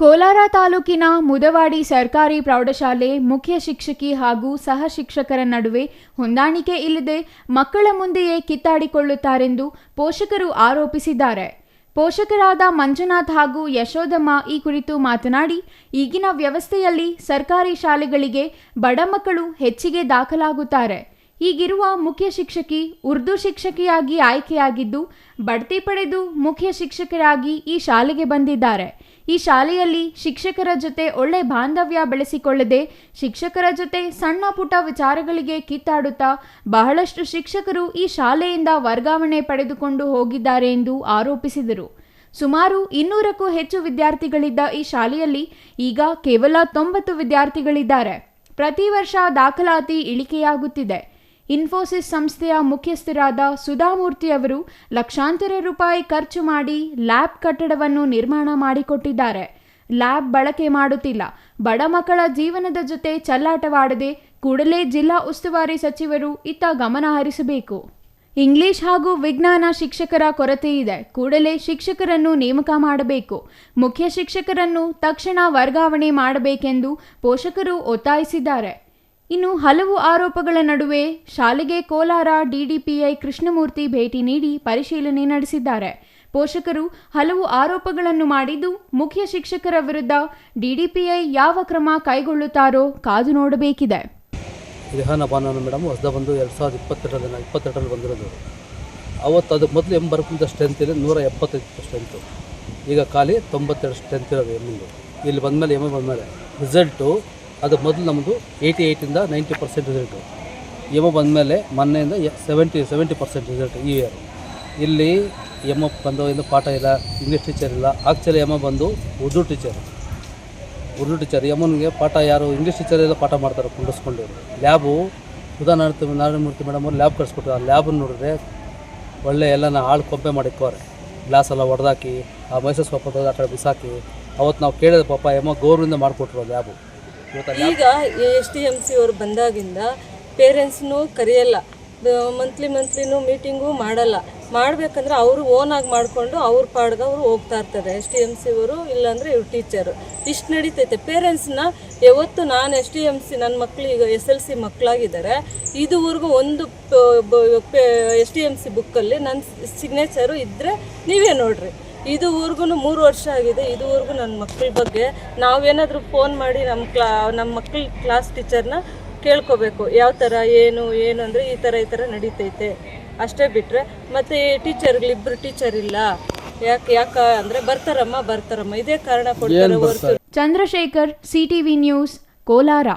ಕೋಲಾರ ತಾಲೂಕಿನ ಮುದವಾಡಿ ಸರ್ಕಾರಿ ಪ್ರೌಢಶಾಲೆ ಮುಖ್ಯ ಶಿಕ್ಷಕಿ ಹಾಗೂ ಸಹ ಶಿಕ್ಷಕರ ನಡುವೆ ಹೊಂದಾಣಿಕೆ ಇಲ್ಲದೆ ಮಕ್ಕಳ ಮುಂದೆಯೇ ಕಿತ್ತಾಡಿಕೊಳ್ಳುತ್ತಾರೆಂದು ಪೋಷಕರು ಆರೋಪಿಸಿದ್ದಾರೆ. ಪೋಷಕರಾದ ಮಂಜುನಾಥ್ ಹಾಗೂ ಯಶೋಧಮ್ಮ ಈ ಕುರಿತು ಮಾತನಾಡಿ, ಈಗಿನ ವ್ಯವಸ್ಥೆಯಲ್ಲಿ ಸರ್ಕಾರಿ ಶಾಲೆಗಳಿಗೆ ಬಡ ಮಕ್ಕಳು ಹೆಚ್ಚಿಗೆ ದಾಖಲಾಗುತ್ತಾರೆ. ಈಗಿರುವ ಮುಖ್ಯ ಶಿಕ್ಷಕಿ ಉರ್ದು ಶಿಕ್ಷಕಿಯಾಗಿ ಆಯ್ಕೆಯಾಗಿದ್ದು, ಬಡ್ತಿ ಪಡೆದು ಮುಖ್ಯ ಶಿಕ್ಷಕರಾಗಿ ಈ ಶಾಲೆಗೆ ಬಂದಿದ್ದಾರೆ. ಈ ಶಾಲೆಯಲ್ಲಿ ಶಿಕ್ಷಕರ ಜೊತೆ ಒಳ್ಳೆ ಬಾಂಧವ್ಯ ಬೆಳೆಸಿಕೊಳ್ಳದೆ, ಶಿಕ್ಷಕರ ಜೊತೆ ಸಣ್ಣ ಪುಟ್ಟ ವಿಚಾರಗಳಿಗೆ ಕಿತ್ತಾಡುತ್ತಾ ಬಹಳಷ್ಟು ಶಿಕ್ಷಕರು ಈ ಶಾಲೆಯಿಂದ ವರ್ಗಾವಣೆ ಪಡೆದುಕೊಂಡು ಹೋಗಿದ್ದಾರೆ ಎಂದು ಆರೋಪಿಸಿದರು. ಸುಮಾರು ಇನ್ನೂರಕ್ಕೂ ಹೆಚ್ಚು ವಿದ್ಯಾರ್ಥಿಗಳಿದ್ದ ಈ ಶಾಲೆಯಲ್ಲಿ ಈಗ ಕೇವಲ ತೊಂಬತ್ತು ವಿದ್ಯಾರ್ಥಿಗಳಿದ್ದಾರೆ. ಪ್ರತಿ ವರ್ಷ ದಾಖಲಾತಿ ಇಳಿಕೆಯಾಗುತ್ತಿದೆ. ಇನ್ಫೋಸಿಸ್ ಸಂಸ್ಥೆಯ ಮುಖ್ಯಸ್ಥರಾದ ಸುಧಾಮೂರ್ತಿ ಅವರು ಲಕ್ಷಾಂತರ ರೂಪಾಯಿ ಖರ್ಚು ಮಾಡಿ ಲ್ಯಾಬ್ ಕಟ್ಟಡವನ್ನು ನಿರ್ಮಾಣ ಮಾಡಿಕೊಟ್ಟಿದ್ದಾರೆ. ಲ್ಯಾಬ್ ಬಳಕೆ ಮಾಡುತ್ತಿಲ್ಲ. ಬಡ ಮಕ್ಕಳ ಜೀವನದ ಜೊತೆ ಚಲ್ಲಾಟವಾಡದೆ ಕೂಡಲೇ ಜಿಲ್ಲಾ ಉಸ್ತುವಾರಿ ಸಚಿವರು ಇತ್ತ ಗಮನ ಹರಿಸಬೇಕು. ಇಂಗ್ಲಿಷ್ ಹಾಗೂ ವಿಜ್ಞಾನ ಶಿಕ್ಷಕರ ಕೊರತೆ ಇದೆ. ಕೂಡಲೇ ಶಿಕ್ಷಕರನ್ನು ನೇಮಕ ಮಾಡಬೇಕು. ಮುಖ್ಯ ಶಿಕ್ಷಕರನ್ನು ತಕ್ಷಣ ವರ್ಗಾವಣೆ ಮಾಡಬೇಕೆಂದು ಪೋಷಕರು ಒತ್ತಾಯಿಸಿದ್ದಾರೆ. ಇನ್ನು ಹಲವು ಆರೋಪಗಳ ನಡುವೆ ಶಾಲೆಗೆ ಕೋಲಾರ ಡಿಡಿಪಿಐ ಕೃಷ್ಣಮೂರ್ತಿ ಭೇಟಿ ನೀಡಿ ಪರಿಶೀಲನೆ ನಡೆಸಿದ್ದಾರೆ. ಪೋಷಕರು ಹಲವು ಆರೋಪಗಳನ್ನು ಮಾಡಿದ್ದು ಮುಖ್ಯ ಶಿಕ್ಷಕರ ವಿರುದ್ಧ ಡಿಡಿಪಿಐ ಯಾವ ಕ್ರಮ ಕೈಗೊಳ್ಳುತ್ತಾರೋ ಕಾದು ನೋಡಬೇಕಿದೆ. ರಿಹಾನ ಬಾನೋನು ಮೇಡಮ್ ಹೊಸದ ಬಂದು ಎರಡು ಸಾವಿರದ ಇಪ್ಪತ್ತೆರಡರಲ್ಲಿ ಇಪ್ಪತ್ತೆರಡರಲ್ಲಿ ಬಂದಿರೋದು ಅವತ್ತು ಅದು ಮೊದಲು ಎಂಬರ್ಕಿಂತ ಬರ್ಕಿಂತ ಸ್ಟ್ರೆಂತ್ ಇದೆ, ನೂರ ಎಪ್ಪತ್ತೈದು ಸ್ಟ್ರೆಂತು ಈಗ ಖಾಲಿ ತೊಂಬತ್ತೆರಡು ಸ್ಟ್ರೆಂತ್ ಇರೋದು ಎಮ್ಮಿಂದು ಇಲ್ಲಿ ಬಂದಮೇಲೆ ಎಂ ಬಂದಮೇಲೆ ರಿಸಲ್ಟು ಅದು ಮೊದಲು ನಮ್ಮದು ಏಯ್ಟಿ ಏಯ್ಟಿಂದ ನೈಂಟಿ ಪರ್ಸೆಂಟ್ ರಿಸಲ್ಟು ಎಂ ಬಂದಮೇಲೆ ಮೊನ್ನೆಯಿಂದ ಸೆವೆಂಟಿ ಸೆವೆಂಟಿ ಪರ್ಸೆಂಟ್ ರಿಸಲ್ಟ್ ಈ ಇಯರ್ ಇಲ್ಲಿ ಎಂ ಬಂದು ಇನ್ನು ಪಾಠ ಇಲ್ಲ ಇಂಗ್ಲೀಷ್ ಟೀಚರ್ ಇಲ್ಲ. ಆಕ್ಚುಲಿ ಎಂ ಬಂದು ಉರ್ದು ಟೀಚರ್ ಉರ್ದು ಟೀಚರ್ ಯಮನ್ಗೆ ಪಾಠ ಯಾರು ಇಂಗ್ಲೀಷ್ ಟೀಚರ್ ಎಲ್ಲ ಪಾಠ ಮಾಡ್ತಾರೆ ಕುಂಡಿಸ್ಕೊಂಡು ಲ್ಯಾಬು ನಾರಾಯಣ ಮೂರ್ತಿ ಮೇಡಮ್ ಅವ್ರು ಲ್ಯಾಬ್ ಕಳಿಸ್ಕೊಟ್ರು. ಆ ಲ್ಯಾಬನ್ನು ನೋಡಿದ್ರೆ ಒಳ್ಳೆ ಎಲ್ಲನ ಹಾಳು ಕೊಂಪೆ ಮಾಡಿಕ್ಕೋರೆ. ಗ್ಲಾಸ್ ಎಲ್ಲ ಹೊಡೆದಾಕಿ ಆ ಮೈಸೂರು ಸ್ವಲ್ಪ ಆ ಕಡೆ ಬಿಸಾಕಿ. ಅವತ್ತು ನಾವು ಕೇಳಿದ ಪಾಪ ಎಮ್ಮ ಗೌರವದಿಂದ ಮಾಡಿಕೊಟ್ರು ಲ್ಯಾಬ್ ಈಗ ಎಸ್ ಡಿ ಎಂ ಸಿ ಅವರು ಬಂದಾಗಿಂದ ಪೇರೆಂಟ್ಸ್ನು ಕರೆಯಲ್ಲ. ಮಂತ್ಲಿ ಮಂತ್ಲಿನೂ ಮೀಟಿಂಗು ಮಾಡಲ್ಲ. ಮಾಡಬೇಕಂದ್ರೆ ಅವರು ಓನಾಗಿ ಮಾಡಿಕೊಂಡು ಅವ್ರ ಪಾಡ್ಗೆ ಅವರು ಹೋಗ್ತಾ ಇರ್ತಾರೆ. ಎಸ್ ಟಿ ಎಂ ಸಿ ಅವರು ಇಲ್ಲಾಂದರೆ ಇವ್ರು ಟೀಚರು ಇಷ್ಟು ನಡೀತೈತೆ. ಪೇರೆಂಟ್ಸ್ನ ಯಾವತ್ತು ನಾನು ಎಸ್ ಟಿ ಎಂ ಸಿ ನನ್ನ ಮಕ್ಕಳು ಈಗ ಎಸ್ ಎಲ್ ಸಿ ಮಕ್ಕಳಾಗಿದ್ದಾರೆ ಇದುವರೆಗೂ ಒಂದು ಎಸ್ ಟಿ ಎಂ ಸಿ ಬುಕ್ಕಲ್ಲಿ ನನ್ನ ಸಿಗ್ನೇಚರು ಇದ್ದರೆ ನೀವೇ ನೋಡ್ರಿ. ಇದುವರೆಗೂ ಮೂರು ವರ್ಷ ಆಗಿದೆ. ಇದುವರೆಗೂ ನನ್ನ ಮಕ್ಕಳ ಬಗ್ಗೆ. ನಾವೇನಾದರೂ ಫೋನ್ ಮಾಡಿ ನಮ್ಮ ಕ್ಲಾ ನಮ್ಮ ಮಕ್ಕಳ ಕ್ಲಾಸ್ ಟೀಚರ್ನ ಕೇಳ್ಕೋಬೇಕು. ಯಾವ ಥರ ಏನು ಏನು ಅಂದರೆ ಈ ಥರ ಈ ಥರ ನಡೀತೈತೆ. ಅಷ್ಟೇ ಬಿಟ್ಟರೆ ಮತ್ತು ಟೀಚರ್ಗಳಿಬ್ಬರು ಟೀಚರ್ ಇಲ್ಲ. ಯಾಕೆ ಯಾಕೆ ಅಂದರೆ ಬರ್ತಾರಮ್ಮ ಬರ್ತಾರಮ್ಮ. ಇದೇ ಕಾರಣ ಕೊಡ್ತಾರೆ ಹೊರತು ಚಂದ್ರಶೇಖರ್ ಸಿಟಿವಿ ನ್ಯೂಸ್ ಕೋಲಾರ.